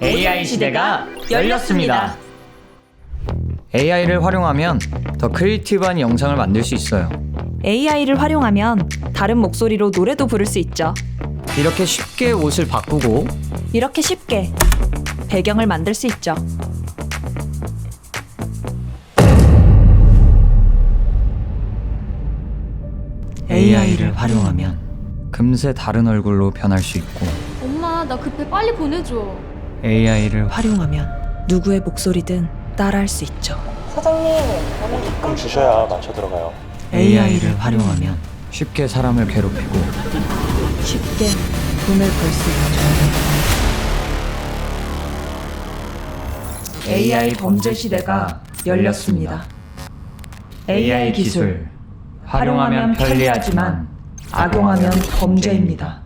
AI 시대가 열렸습니다. AI를 활용하면 더 크리에이티브한 영상을 만들 수 있어요. AI를 활용하면 다른 목소리로 노래도 부를 수 있죠. 이렇게 쉽게 옷을 바꾸고 이렇게 쉽게 배경을 만들 수 있죠. AI를 활용하면 금세 다른 얼굴로 변할 수 있고 엄마 나 급해 빨리 보내줘 AI를 활용하면 누구의 목소리든 따라할 수 있죠. 좀 주셔야 맞춰 들어가요. AI를 활용하면 쉽게 사람을 괴롭히고 쉽게 돈을 벌 수 있죠. AI 범죄 시대가 열렸습니다. AI 기술 활용하면 편리하지만 악용하면 범죄입니다.